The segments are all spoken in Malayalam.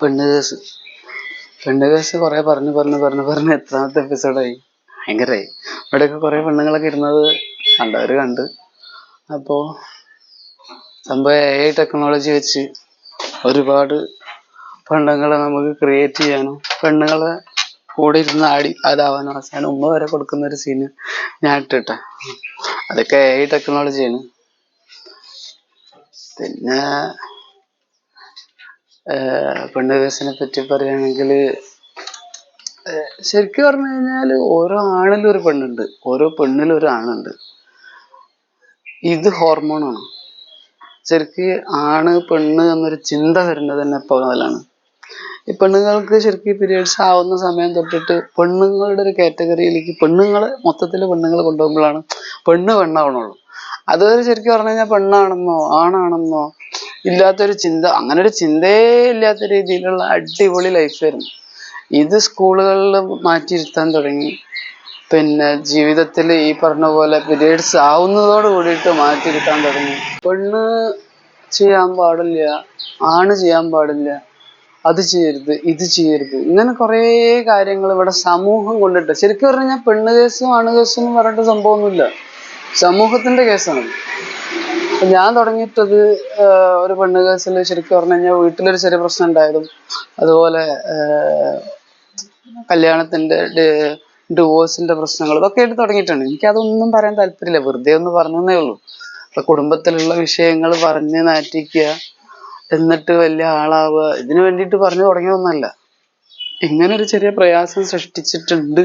പെണ്ണ് കേസ്. പെണ്ണ് കേസ് കുറെ പറഞ്ഞു പറഞ്ഞു പറഞ്ഞു പറഞ്ഞു എത്രാമത്തെ എപ്പിസോഡായി? ഭയങ്കരമായി ഇവിടെയൊക്കെ കുറെ പെണ്ണുങ്ങളൊക്കെ ഇരുന്നത് കണ്ടവർ കണ്ട്. അപ്പോ സംഭവം എ ഐ ടെക്നോളജി വെച്ച് ഒരുപാട് പെണ്ണുങ്ങളെ നമുക്ക് ക്രിയേറ്റ് ചെയ്യാനും പെണ്ണുങ്ങളെ കൂടെ ഇരുന്ന് ആടി അതാവാനും അവസാനം ഉമ്മ വരെ കൊടുക്കുന്ന ഒരു സീന് ഞാൻ ഇട്ടിട്ട. അതൊക്കെ എ ഐ ടെക്നോളജിയാണ് പിന്നെ പെണ്ണ് കേസിനെ പറ്റി പറയുകയാണെങ്കിൽ ശരിക്കും പറഞ്ഞു കഴിഞ്ഞാൽ ഓരോ ആണിലും ഒരു പെണ്ണുണ്ട്. ഓരോ പെണ്ണിലും ഒരു ആണുണ്ട്. ഇത് ഹോർമോണാണ്. ശരിക്ക് ആണ് പെണ്ണ് എന്നൊരു ചിന്ത വരുന്നത് തന്നെ ഇപ്പൊ മുതലാണ്. ഈ പെണ്ണുങ്ങൾക്ക് ശരിക്കും പീരിയഡ്സ് ആവുന്ന സമയം തൊട്ടിട്ട് പെണ്ണുങ്ങളുടെ ഒരു കാറ്റഗറിയിലേക്ക് പെണ്ണുങ്ങളെ മൊത്തത്തിൽ പെണ്ണുങ്ങൾ കൊണ്ടുപോകുമ്പോഴാണ് പെണ്ണ് പെണ്ണാവണുള്ളൂ. അതുവരെ ശരിക്കും പറഞ്ഞു കഴിഞ്ഞാൽ പെണ്ണാണെന്നോ ആണാണെന്നോ ഇല്ലാത്തൊരു ചിന്ത അങ്ങനെ ഒരു ചിന്തയേ ഇല്ലാത്ത രീതിയിലുള്ള അടിപൊളി ലൈഫായിരുന്നു ഇത് സ്കൂളുകളിൽ മാറ്റിയിരുത്താൻ തുടങ്ങി. പിന്നെ ജീവിതത്തിൽ ഈ പറഞ്ഞ പോലെ പീരീഡ്സ് ആവുന്നതോട് കൂടിയിട്ട് മാറ്റിയിരുത്താൻ തുടങ്ങി. പെണ്ണ് ചെയ്യാൻ പാടില്ല ആണ് ചെയ്യാൻ പാടില്ല അത് ചെയ്യരുത് ഇത് ചെയ്യരുത്. ഇങ്ങനെ കുറേ കാര്യങ്ങൾ ഇവിടെ സമൂഹം കൊണ്ടിട്ട്. ശരിക്കും പറഞ്ഞാൽ പെണ്ണ് കേസും ആണ് കേസും പറഞ്ഞിട്ട് സംഭവമൊന്നുമില്ല. സമൂഹത്തിന്റെ കേസാണ്. ഞാൻ തുടങ്ങിയിട്ടത് ഒരു പെണ്ണ് കേസിൽ ശരിക്കും പറഞ്ഞു കഴിഞ്ഞാൽ വീട്ടിലൊരു ചെറിയ പ്രശ്നം ഉണ്ടായതും അതുപോലെ കല്യാണത്തിന്റെ ഡിവോഴ്സിന്റെ പ്രശ്നങ്ങൾ ഇതൊക്കെ ആയിട്ട് തുടങ്ങിയിട്ടുണ്ട്. എനിക്ക് അതൊന്നും പറയാൻ താല്പര്യമില്ല. വെറുതെ ഒന്ന് പറഞ്ഞേ ഉള്ളൂ. അപ്പൊ കുടുംബത്തിലുള്ള വിഷയങ്ങൾ പറഞ്ഞ് നാറ്റിക്കുക എന്നിട്ട് വലിയ ആളാവുക ഇതിനു വേണ്ടിയിട്ട് പറഞ്ഞു തുടങ്ങിയതൊന്നല്ല. ഇങ്ങനെ ഒരു ചെറിയ പ്രയാസം സൃഷ്ടിച്ചിട്ടുണ്ട്.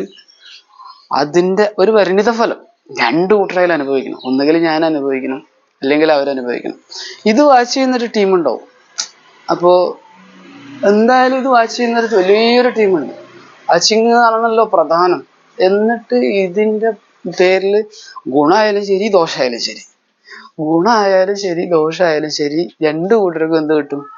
അതിന്റെ ഒരു പരിണിത ഫലം രണ്ടു കൂട്ടരായാലും അനുഭവിക്കണം. ഒന്നുകിൽ ഞാൻ അനുഭവിക്കണം അല്ലെങ്കിൽ അവരനുഭവിക്കണം ഇത് വാച്ച് ചെയ്യുന്നൊരു ടീമുണ്ടാവും ടീം ഉണ്ടാവും. അപ്പോ എന്തായാലും ഇത് വാച്ച് ചെയ്യുന്നൊരു വലിയൊരു ടീമുണ്ട് വാച്ചിങ് ആണല്ലോ പ്രധാനം. എന്നിട്ട് ഇതിന്റെ പേരിൽ ഗുണമായാലും ശരി ദോഷമായാലും ശരി. ഗുണമായാലും ശരി ദോഷമായാലും ശരി രണ്ടു കൂട്ടർക്കും എന്ത് കിട്ടും?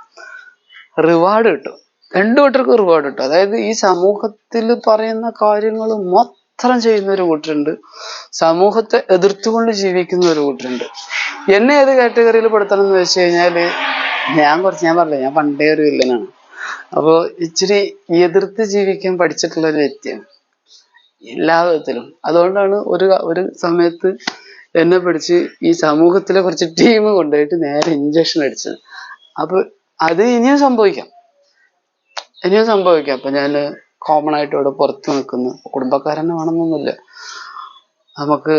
റിവാർഡ് കിട്ടും. രണ്ടു കൂട്ടർക്കും റിവാർഡ് കിട്ടും. അതായത് ഈ സമൂഹത്തിൽ പറയുന്ന കാര്യങ്ങൾ മൊത്തം ചെയ്യുന്ന ഒരു കൂട്ടരുണ്ട്. സമൂഹത്തെ എതിർത്തുകൊണ്ട് ജീവിക്കുന്ന ഒരു കൂട്ടരുണ്ട്. എന്നെ ഏത് കാറ്റഗറിയിൽ പെടുത്തണം എന്ന് വെച്ച് കഴിഞ്ഞാൽ ഞാൻ കുറച്ച് ഞാൻ പറഞ്ഞില്ല ഞാൻ പണ്ടേ ഒരു വില്ലനാണ് അപ്പോൾ ഇച്ചിരി എതിർത്ത് ജീവിക്കാൻ പഠിച്ചിട്ടുള്ള ഒരു വ്യക്തിയാണ്. എല്ലാ വിധത്തിലും. അതുകൊണ്ടാണ് ഒരു ഒരു സമയത്ത് എന്നെ പിടിച്ച് ഈ സമൂഹത്തിലെ കുറച്ച് ടീം കൊണ്ടുപോയിട്ട് നേരെ ഇഞ്ചക്ഷൻ അടിച്ചത്. അപ്പൊ അത് ഇനിയും സംഭവിക്കാം. ഇനിയും സംഭവിക്കാം. അപ്പൊ ഞാൻ കോമൺ ആയിട്ട് ഇവിടെ പുറത്ത് നിൽക്കുന്നു. കുടുംബക്കാരനെ വേണമെന്നൊന്നുമില്ല. നമുക്ക്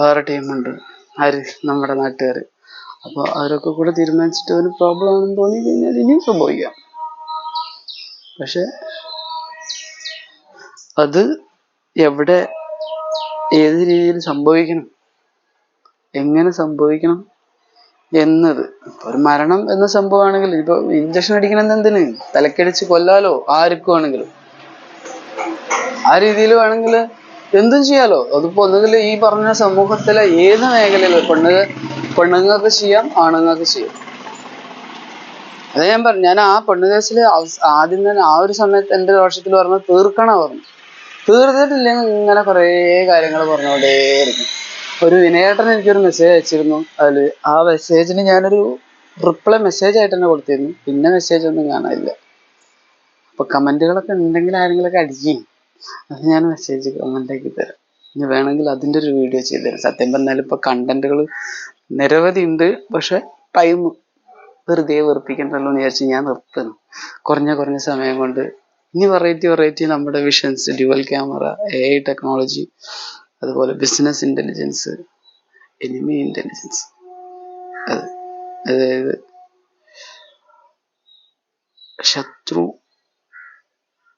വേറെ ടീമുണ്ട് ആര്? നമ്മുടെ നാട്ടുകാർ അപ്പോൾ അവരൊക്കെ കൂടെ തീരുമാനിച്ചിട്ട് ഒരു പ്രോബ്ലം ആണെന്ന് തോന്നി കഴിഞ്ഞാൽ ഇനിയും സംഭവിക്കാം. പക്ഷെ അത് എവിടെ ഏത് രീതിയിൽ സംഭവിക്കണം? എങ്ങനെ സംഭവിക്കണം എന്നത്. ഒരു മരണം എന്ന സംഭവമാണെങ്കിൽ ഇപ്പൊ ഇഞ്ചക്ഷൻ അടിക്കണം എന്തിന് തലക്കടിച്ച് കൊല്ലാലോ ആർക്കും ആണെങ്കിലും. ആ രീതിയിൽ വേണമെങ്കിൽ എന്തും ചെയ്യാലോ. അതിപ്പോ ഒന്നുകിൽ ഈ പറഞ്ഞ സമൂഹത്തിലെ ഏത് മേഖലയിൽ പെണ്ണ് പെണ്ണുങ്ങൾക്ക് ചെയ്യാം ആണുങ്ങൾക്ക് ചെയ്യാം. അതെ ഞാൻ പറഞ്ഞു ഞാൻ ആ പെണ്ണു കേസിൽ ആദ്യം തന്നെ ആ ഒരു സമയത്ത് എന്റെ ദോഷത്തിൽ പറഞ്ഞു തീർക്കണ പറഞ്ഞു തീർത്തിട്ടില്ലെങ്കിൽ ഇങ്ങനെ കുറേ കാര്യങ്ങൾ പറഞ്ഞുകൊണ്ടേയിരിക്കും ഒരു വിനയേട്ടൻ എനിക്കൊരു മെസ്സേജ് അയച്ചിരുന്നു. അതിൽ ആ മെസ്സേജിന് ഞാനൊരു റിപ്ലൈ മെസ്സേജ് ആയിട്ട് തന്നെ കൊടുത്തിരുന്നു. പിന്നെ മെസ്സേജ് ഒന്നും കാണാനില്ല. അപ്പൊ കമന്റുകളൊക്കെ ഉണ്ടെങ്കിൽ ആരെങ്കിലൊക്കെ അടിക്കും. അത് ഞാൻ മെസ്സേജ് ആക്കി തരാം. ഇനി വേണമെങ്കിൽ അതിന്റെ ഒരു വീഡിയോ ചെയ്തു തരാം. സത്യം പറഞ്ഞാൽ ഇപ്പൊ കണ്ടന്റുകൾ നിരവധി ഉണ്ട്. പക്ഷെ ടൈം വെറുതെ വെറുപ്പിക്കണ്ടല്ലോ എന്ന് വിചാരിച്ച് ഞാൻ നിർത്തുന്നു. കുറഞ്ഞ കുറഞ്ഞ സമയം കൊണ്ട് ഇനി വെറൈറ്റി വെറൈറ്റി നമ്മുടെ visions dual camera A I technology അതുപോലെ ബിസിനസ് ഇന്റലിജൻസ് എനിമി ഇന്റലിജൻസ് അത് അതായത് ശത്രു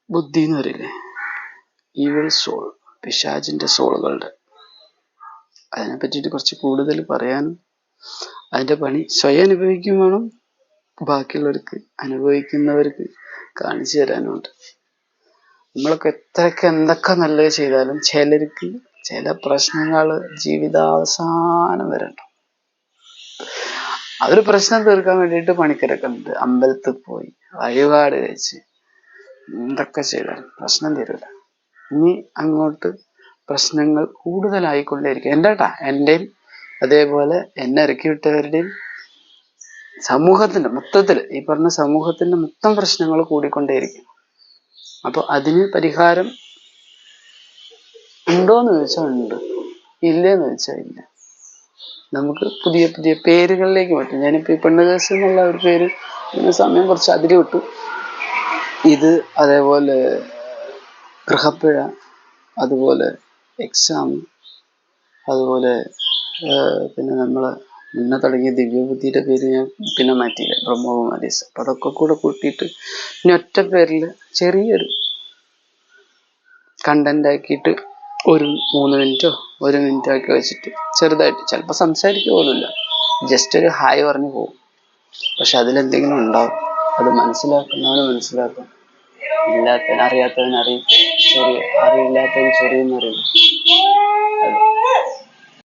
ബുദ്ധി എന്ന് പറയില്ലേ ഈവിൾ സോൾ പിശാചിന്റെ സോളുകളുടെ. അതിനെ പറ്റിയിട്ട് കുറച്ച് കൂടുതൽ പറയാനും അതിന്റെ പണി സ്വയം അനുഭവിക്കും വേണം. ബാക്കിയുള്ളവർക്ക് അനുഭവിക്കുന്നവർക്ക് കാണിച്ചു തരാനുമുണ്ട് നമ്മളൊക്കെ എത്രയൊക്കെ എന്തൊക്കെ നല്ലത് ചെയ്താലും ചിലർക്ക് ചില പ്രശ്നങ്ങൾ ജീവിതാവസാനം വരെ അതൊരു പ്രശ്നം തീർക്കാൻ വേണ്ടിയിട്ട് പണിക്കരൊക്കെ അമ്പലത്തിൽ പോയി വഴിപാട് കഴിച്ച് എന്തൊക്കെ ചെയ്താലും പ്രശ്നം തീരില്ല ഇനി അങ്ങോട്ട് പ്രശ്നങ്ങൾ കൂടുതലായിക്കൊണ്ടേയിരിക്കും. എന്റെ കേട്ടാ എന്റെയും അതേപോലെ എന്നെ ഇറക്കി വിട്ടവരുടെയും സമൂഹത്തിന്റെ മൊത്തത്തിൽ ഈ പറഞ്ഞ സമൂഹത്തിന്റെ മൊത്തം പ്രശ്നങ്ങൾ കൂടിക്കൊണ്ടേയിരിക്കും. അപ്പോൾ അതിന് പരിഹാരം ഉണ്ടോന്ന് ചോദിച്ചാൽ ഉണ്ട്. ഇല്ലേന്ന് ചോദിച്ചാൽ ഇല്ല. നമുക്ക് പുതിയ പുതിയ പേരുകളിലേക്ക് പറ്റും ഞാനിപ്പോ ഈ പെണ്ണ് കേസ് എന്നുള്ള ഒരു പേര് സമയം കുറച്ച് അതിൽ വിട്ടു ഇത് അതേപോലെ ഗൃഹപ്പിഴ അതുപോലെ എക്സാം അതുപോലെ പിന്നെ നമ്മൾ മുന്നേ തുടങ്ങിയ ദിവ്യബുദ്ധിയുടെ പേര് ഞാൻ പിന്നെ മാറ്റിയില്ല. ബ്രഹ്മകുമാരീസ് അപ്പം അതൊക്കെ കൂടെ കൂട്ടിയിട്ട് ഇനി ഒറ്റ പേരിൽ ചെറിയൊരു കണ്ടന്റ് ആക്കിയിട്ട് ഒരു മൂന്ന് മിനിറ്റോ ഒരു മിനിറ്റോ ആക്കി വെച്ചിട്ട് ചെറുതായിട്ട് ചിലപ്പോൾ സംസാരിക്കുക പോലുമില്ല. ജസ്റ്റ് ഒരു ഹായ് പറഞ്ഞു പോകും പക്ഷെ അതിലെന്തെങ്കിലും ഉണ്ടാവും. അത് മനസ്സിലാക്കുന്നവന് മനസ്സിലാക്കും. ഇല്ലാത്തവനറിയാത്തവനറിയും ചെറിയ അറിയില്ലാത്തവൻ ചെറിയെന്ന് അറിയും